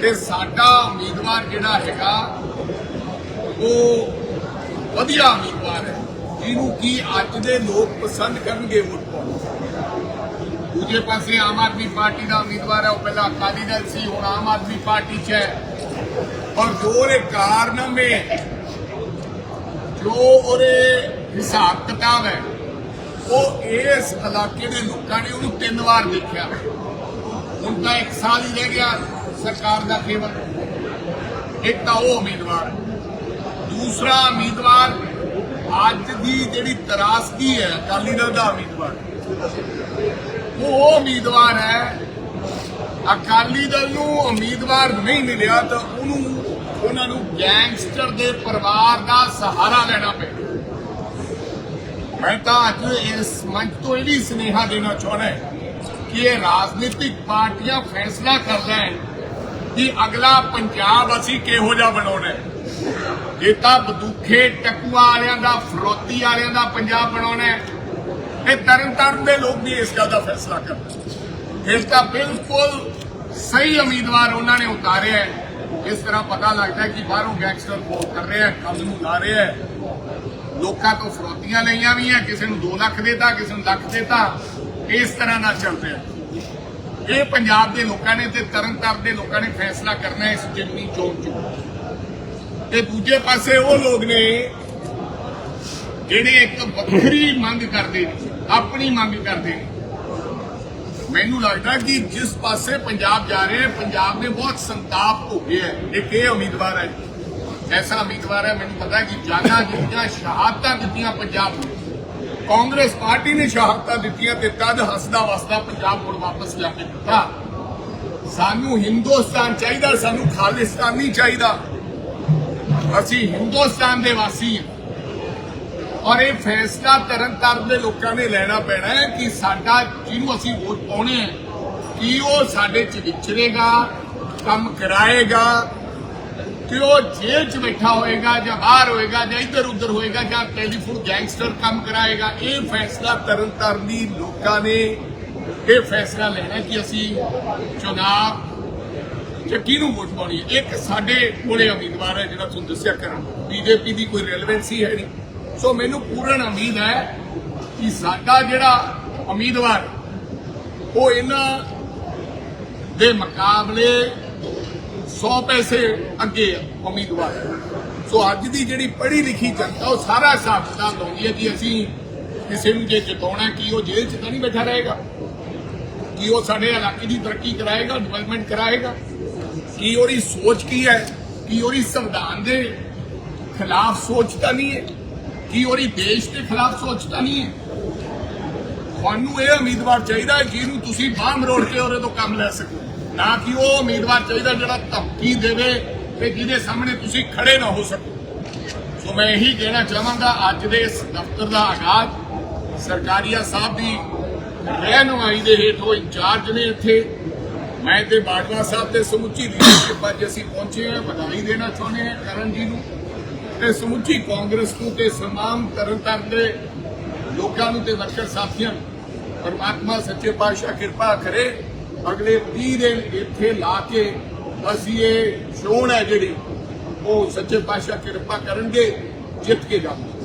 ਤੇ ਸਾਡਾ ਉਮੀਦਵਾਰ ਜਿਹੜਾ ਹੈਗਾ, ਉਹ ਵਧੀਆ ਉਮੀਦਵਾਰ ਹੈ, ਜਿਹਨੂੰ ਕੀ ਅੱਜ ਦੇ ਲੋਕ ਪਸੰਦ ਕਰਨਗੇ ਵੋਟ ਪਾਉਣ। ਦੂਜੇ ਪਾਸੇ ਆਮ ਆਦਮੀ ਪਾਰਟੀ ਦਾ ਉਮੀਦਵਾਰ ਹੈ, ਉਹ ਪਹਿਲਾਂ ਅਕਾਲੀ ਦਲ ਸੀ, ਹੁਣ ਆਮ ਆਦਮੀ ਪਾਰਟੀ 'ਚ ਹੈ। ਔਰ ਜੋ ਉਹਦੇ ਕਾਰਨਾਮੇ ਜੋ ਉਹਦੇ ਹਿਸਾਬ ਕਿਤਾਬ ਹੈ, ਉਹ ਇਸ ਇਲਾਕੇ ਦੇ ਲੋਕਾਂ ਨੇ ਉਹਨੂੰ ਤਿੰਨ ਵਾਰ ਦੇਖਿਆ। ਹੁਣ ਤਾਂ ਇੱਕ ਸਾਲ ਹੀ ਰਹਿ ਗਿਆ। ਸਰਕਾਰ ਦਾ ਕੇਵਲ ਇੱਕ ਤਾਂ ਉਹ ਉਮੀਦਵਾਰ ਦੂਸਰਾ ਉਮੀਦਵਾਰ ਅੱਜ ਦੀ ਜਿਹੜੀ ਤਰਾਸਦੀ ਹੈ, ਅਕਾਲੀ ਦਲ ਦਾ ਉਮੀਦਵਾਰ। ਉਹ ਉਮੀਦਵਾਰ ਹੈ, ਅਕਾਲੀ ਦਲ ਨੂੰ ਉਮੀਦਵਾਰ ਨਹੀਂ ਮਿਲਿਆ ਤਾਂ ਉਹਨੂੰ, ਉਹਨਾਂ ਨੂੰ ਗੈਂਗਸਟਰ ਦੇ ਪਰਿਵਾਰ ਦਾ ਸਹਾਰਾ ਲੈਣਾ ਪਿਆ ਮੈਂ ਤਾਂ ਅੱਜ ਇਸ ਮੰਚ ਤੋਂ ਇਹ ਵੀ ਸੁਨੇਹਾ ਦੇਣਾ ਚਾਹੁੰਦਾ ਕਿ ਇਹ ਰਾਜਨੀਤਿਕ ਪਾਰਟੀਆਂ ਫੈਸਲਾ ਕਰਦਾ ਹੈ। ਕਿ ਅਗਲਾ ਪੰਜਾਬ ਅਸੀਂ ਕਿਹੋ ਜਿਹਾ ਬਣਾਉਣਾ ਹੈ? ਇਹ ਤਾਂ ਬਦੂਖੇ ਟਕੂਆ ਵਾਲਿਆਂ ਦਾ, ਫਰੋਤੀ ਵਾਲਿਆਂ ਦਾ ਪੰਜਾਬ ਬਣਾਉਣਾ ਹੈ। ਇਹ ਤਰਨਤਾਰਨ ਦੇ ਲੋਕ ਵੀ ਇਸ ਗੱਲ ਦਾ ਫੈਸਲਾ ਕਰਦੇ ਇਸ ਦਾ ਬਿਲਕੁਲ ਸਹੀ ਉਮੀਦਵਾਰ ਉਹਨਾਂ ਨੇ ਉਤਾਰਿਆ ਹੈ। ਇਸ ਤਰ੍ਹਾਂ ਪਤਾ ਲੱਗਦਾ ਕਿ ਬਾਹਰੋਂ ਗੈਂਗਸਟਰ ਫੋਨ ਕਰ ਰਹੇ ਹੈ, ਕੰਮ ਨੂੰ ਲਾ ਰਿਹਾ ਲੋਕਾਂ ਤੋਂ ਫਰੋਤੀਆਂ ਲਈਆਂ ਵੀ ਹੈ, ਕਿਸੇ ਨੂੰ 2 ਲੱਖ ਦੇਤਾ, ਕਿਸੇ ਨੂੰ ਲੱਖ ਦੇਤਾ। ਇਸ ਤਰ੍ਹਾਂ ਨਾਲ ਚੱਲ ਰਿਹਾ ਇਹ ਪੰਜਾਬ ਦੇ ਲੋਕਾਂ ਨੇ ਤੇ ਤਰਨਤਾਰਨ ਦੇ ਲੋਕਾਂ ਨੇ ਫੈਸਲਾ ਕਰਨਾ ਇਸ ਜਿਮਨੀ ਚੋਣ ਚ। ਤੇ ਦੂਜੇ ਪਾਸੇ ਉਹ ਲੋਕ ਨੇ ਜਿਹੜੇ ਇੱਕ ਵੱਖਰੀ ਮੰਗ ਕਰਦੇ ਨੇ, ਆਪਣੀ ਮੰਗ ਕਰਦੇ ਨੇ। ਮੈਨੂੰ ਲੱਗਦਾ ਕਿ ਜਿਸ ਪਾਸੇ ਪੰਜਾਬ ਜਾ ਰਿਹਾ ਹੈ, ਪੰਜਾਬ ਦੇ ਬਹੁਤ ਸੰਤਾਪ ਹੋ ਗਿਆ ਹੈ। ਇੱਕ ਇਹ ਉਮੀਦਵਾਰ ਹੈ ਐਸਾ ਉਮੀਦਵਾਰ ਹੈ, ਮੈਨੂੰ ਪਤਾ ਕਿ ਜਾਨਾਂ ਦਿੱਤੀਆਂ ਸ਼ਹਾਦਤਾਂ ਦਿੱਤੀਆਂ ਪੰਜਾਬ ਨੂੰ। ਕਾਂਗਰਸ ਪਾਰਟੀ ਨੇ ਸ਼ਹਾਦਤਾਂ ਦਿੱਤੀਆਂ ਤੇ ਤਦ ਹੱਸਦਾ ਵਸਦਾ ਪੰਜਾਬ ਮੁੜ ਵਾਪਸ ਲਿਆ ਕੇ ਦਿੱਤਾ ਸਾਨੂੰ ਹਿੰਦੁਸਤਾਨ ਚਾਹੀਦਾ, ਸਾਨੂੰ ਖਾਲਿਸਤਾਨ ਨਹੀਂ ਚਾਹੀਦਾ। ਅਸੀਂ ਹਿੰਦੁਸਤਾਨ ਦੇ ਵਾਸੀ ਹਾਂ। ਔਰ ਇਹ ਫੈਸਲਾ ਤਰਨਤਾਰਨ ਦੇ ਲੋਕਾਂ ਨੇ ਲੈਣਾ ਪੈਣਾ ਹੈ ਕਿ ਸਾਡਾ ਜਿਹਨੂੰ ਅਸੀਂ ਵੋਟ ਪਾਉਣੇ ਹੈ, ਕਿ ਉਹ ਸਾਡੇ ਚ ਵਿਚਰੇਗਾ, ਕੰਮ ਕਰਾਏਗਾ ਕਿ ਉਹ ਜੇਲ੍ਹ 'ਚ ਬੈਠਾ ਹੋਏਗਾ ਜਾਂ ਬਾਹਰ ਹੋਏਗਾ ਜਾਂ ਇੱਧਰ ਉੱਧਰ ਹੋਏਗਾ ਜਾਂ ਟੈਲੀਫੋਨ ਗੈਂਗਸਟਰ ਕੰਮ ਕਰਾਏਗਾ, ਇਹ ਫੈਸਲਾ ਤਰਨਤਾਰਨ ਦੀ ਲੋਕਾਂ ਨੇ ਇਹ ਫੈਸਲਾ ਲੈਣਾ ਕਿ ਅਸੀਂ ਚੁਣਾਵ ਚ ਕਿਹਨੂੰ ਵੋਟ ਪਾਉਣੀ ਇੱਕ ਸਾਡੇ ਕੋਲੇ ਉਮੀਦਵਾਰ ਹੈ ਜਿਹੜਾ ਤੁਹਾਨੂੰ ਦੱਸਿਆ ਕਰਨ ਬੀਜੇਪੀ ਦੀ ਕੋਈ ਰੈਲੇਵੈਂਸੀ ਹੈ ਨਹੀਂ। ਸੋ ਮੈਨੂੰ ਪੂਰਨ ਉਮੀਦ ਹੈ ਕਿ ਸਾਡਾ ਜਿਹੜਾ ਉਮੀਦਵਾਰ, ਉਹ ਇਹਨਾਂ ਦੇ ਮੁਕਾਬਲੇ 100 ਪੈਸੇ ਅੱਗੇ ਹੈ ਉਮੀਦਵਾਰ। ਸੋ ਅੱਜ ਦੀ ਜਿਹੜੀ ਪੜ੍ਹੀ ਲਿਖੀ ਜਨਤਾ, ਉਹ ਸਾਰਾ ਹਿਸਾਬ ਕਿਤਾਬ ਲਾਉਂਦੀ ਹੈ ਕਿ ਅਸੀਂ ਕਿਸੇ ਨੂੰ ਜੇ ਜਿਤਾਉਣਾ ਕੀ ਉਹ ਜੇਲ੍ਹ 'ਚ ਤਾਂ ਨਹੀਂ ਬੈਠਾ ਰਹੇਗਾ? ਕੀ ਉਹ ਸਾਡੇ ਇਲਾਕੇ ਦੀ ਤਰੱਕੀ ਕਰਾਏਗਾ ਡਿਵੈਲਪਮੈਂਟ ਕਰਾਏਗਾ? ਕੀ ਉਹਦੀ ਸੋਚ ਕੀ ਹੈ? ਕੀ ਉਹਦੀ ਸੰਵਿਧਾਨ ਦੇ ਖਿਲਾਫ ਸੋਚ ਤਾਂ ਨਹੀਂ ਹੈ? ਕੀ ਉਹਦੀ ਦੇਸ਼ ਦੇ ਖਿਲਾਫ ਸੋਚ ਤਾਂ ਨਹੀਂ ਹੈ? ਤੁਹਾਨੂੰ ਇਹ ਉਮੀਦਵਾਰ ਚਾਹੀਦਾ ਜਿਹਨੂੰ ਤੁਸੀਂ ਬਾਹਰ ਮਰੋੜ ਕੇ ਉਹਦੇ ਤੋਂ ਕੰਮ ਲੈ ਸਕੋ। ਨਾ ਕਿ ਉਹ ਉਮੀਦਵਾਰ ਚਾਹੀਦਾ ਜਿਹੜਾ ਧਮਕੀ ਦੇਵੇ ਤੇ ਜਿਹਦੇ ਸਾਹਮਣੇ ਤੁਸੀਂ ਖੜੇ ਨਾ ਹੋ ਸਕੋ। ਸੋ ਮੈਂ ਇਹੀ ਕਹਿਣਾ ਚਾਹਾਂਗਾ, ਅੱਜ ਦੇ ਇਸ ਦਫ਼ਤਰ ਦਾ ਆਗਾਜ਼, ਸਰਕਾਰੀਆ ਸਾਹਿਬ ਦੀ ਰਹਿਨੁਮਾਈ ਦੇ ਹੇਠੋਂ ਇੰਚਾਰਜ ਨੇ ਇੱਥੇ, ਮੈਂ ਤੇ ਬਾਜਵਾ ਸਾਹਿਬ ਤੇ ਸਮੁੱਚੀ ਲੀਡਰਸ਼ਿਪ ਅੱਜ ਅਸੀਂ ਪਹੁੰਚੇ ਹਾਂ, ਵਧਾਈ ਦੇਣਾ ਚਾਹੁੰਦੇ ਹਾਂ ਕਰਨ ਜੀ ਨੂੰ ਤੇ ਸਮੁੱਚੀ ਕਾਂਗਰਸ ਨੂੰ ਤੇ ਤਮਾਮ ਤਰਨਤਾਰਨ ਦੇ ਲੋਕਾਂ ਨੂੰ ਤੇ ਵਰਕਰ ਸਾਥੀਆਂ ਨੂੰ, ਪਰਮਾਤਮਾ ਸੱਚੇ ਪਾਤਸ਼ਾਹ ਕਿਰਪਾ ਕਰੇ। ਅਗਲੇ 20 ਦਿਨ ਇੱਥੇ ਲਾ ਕੇ ਅਸੀਂ ਇਹ ਚੋਣ ਹੈ ਜਿਹੜੀ, ਉਹ ਸੱਚੇ ਪਾਤਸ਼ਾਹ ਕਿਰਪਾ ਕਰਨਗੇ, ਜਿੱਤ ਕੇ ਜਾਵਾਂਗੇ।